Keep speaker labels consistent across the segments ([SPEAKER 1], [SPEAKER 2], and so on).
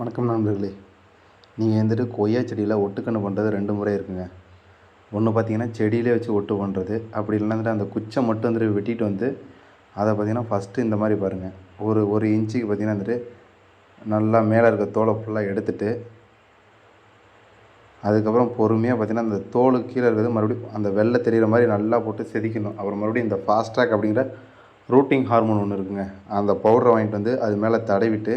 [SPEAKER 1] வணக்கம் நண்பர்களே. நீங்கள் வந்துட்டு கொய்யா செடியில் ஒட்டுக்கண்ணு பண்ணுறது ரெண்டு முறை இருக்குங்க. ஒன்று பார்த்தீங்கன்னா செடியிலே வச்சு ஒட்டு பண்ணுறது அப்படி இல்லைனா வந்துட்டு அந்த குச்சை மட்டும் வந்துட்டு வெட்டிட்டு வந்து அதை பார்த்தீங்கன்னா ஃபஸ்ட்டு இந்த மாதிரி பாருங்கள் ஒரு ஒரு இன்ச்சுக்கு பார்த்திங்கன்னா வந்துட்டு நல்லா மேலே இருக்க தோலை ஃபுல்லாக எடுத்துட்டு அதுக்கப்புறம் பொறுமையாக பார்த்தீங்கன்னா அந்த தோலுக்கு கீழே இருக்கிறது மறுபடியும் அந்த வெள்ளை தெரிகிற மாதிரி நல்லா போட்டு செதுக்கணும் அப்புறம் மறுபடியும் இந்த ஃபாஸ்ட் ட்ராக் அப்படிங்கிற ரூட்டிங் ஹார்மோன் ஒன்று இருக்குங்க. அந்த பவுடரை வாங்கிட்டு வந்து அது மேலே தடவிட்டு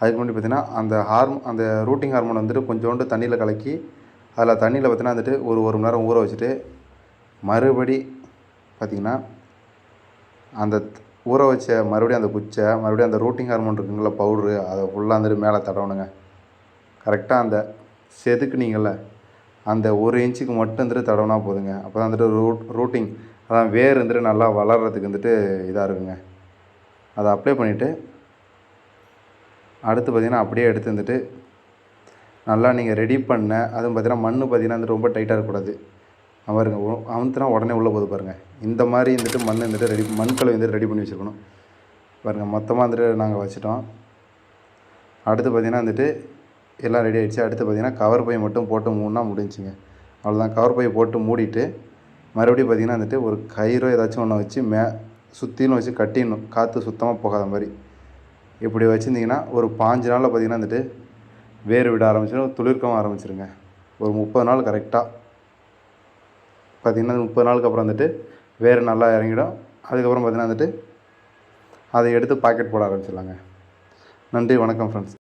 [SPEAKER 1] அதுக்கு முன்னாடி பார்த்தீங்கன்னா அந்த ஹார்மோ அந்த ரூட்டிங் ஹார்மோன் வந்துட்டு கொஞ்சோண்டு தண்ணியில் கலக்கி அதில் தண்ணியில் பார்த்தீங்கன்னா வந்துட்டு ஒரு ஒரு மணி நேரம் ஊற வச்சுட்டு மறுபடி பார்த்திங்கன்னா அந்த ஊற வச்ச மறுபடியும் அந்த குச்சை மறுபடியும் அந்த ரூட்டிங் ஹார்மோன் இருக்குங்களா பவுட்ரு அதை ஃபுல்லாக வந்துட்டு மேலே தடவணுங்க. கரெக்டாக அந்த செதுக்குனீங்கள்ல அந்த ஒரு இன்ச்சுக்கு மட்டும் வந்துட்டு தடவினா போதுங்க. அப்போ தான் வந்துட்டு ரூட் ரூட்டிங் அதான் வேர் வந்துட்டு நல்லா வளர்கிறதுக்கு வந்துட்டு இதாக இருக்குங்க. அதை அப்ளை பண்ணிவிட்டு அடுத்து பார்த்தீங்கன்னா அப்படியே எடுத்து வந்துட்டு நல்லா நீங்கள் ரெடி பண்ண அதுவும் பார்த்திங்கன்னா மண் பார்த்தீங்கன்னா வந்துட்டு ரொம்ப டைட்டாக இருக்கக்கூடாது. பாருங்க அமுத்துனா உடனே உள்ளே போது பாருங்கள் இந்த மாதிரி வந்துட்டு மண் வந்துட்டு ரெடி மண்கலை வந்துட்டு ரெடி பண்ணி வச்சுருக்கணும். பாருங்கள் மொத்தமாக வந்துட்டு நாங்கள் வச்சுட்டோம். அடுத்து பார்த்தீங்கன்னா வந்துட்டு எல்லாம் ரெடி ஆகிடுச்சு அடுத்து பார்த்தீங்கன்னா கவர் பை மட்டும் போட்டு மூணுனா முடிஞ்சுங்க. அவ்வளோதான் கவர் பை போட்டு மூடிட்டு மறுபடியும் பார்த்தீங்கன்னா வந்துட்டு ஒரு கயிறோ ஏதாச்சும் ஒன்று வச்சு மே சுற்றிலும் வச்சு கட்டிடணும். காற்று சுத்தமாக போகாத மாதிரி. இப்படி வச்சுருந்தீங்கன்னா ஒரு பாஞ்சு நாளில் பார்த்தீங்கன்னா வந்துட்டு வேர் விட ஆரம்பிச்சிடும் துளிர்க்கவும் ஆரம்பிச்சிருங்க. ஒரு முப்பது நாள் கரெக்டாக பார்த்தீங்கன்னா முப்பது நாளுக்கு அப்புறம் வந்துட்டு வேர் நல்லா இறங்கிடும். அதுக்கப்புறம் பார்த்தீங்கன்னா வந்துட்டு அதை எடுத்து பாக்கெட் போட ஆரம்பிச்சிடலாங்க. நன்றி வணக்கம் ஃப்ரெண்ட்ஸ்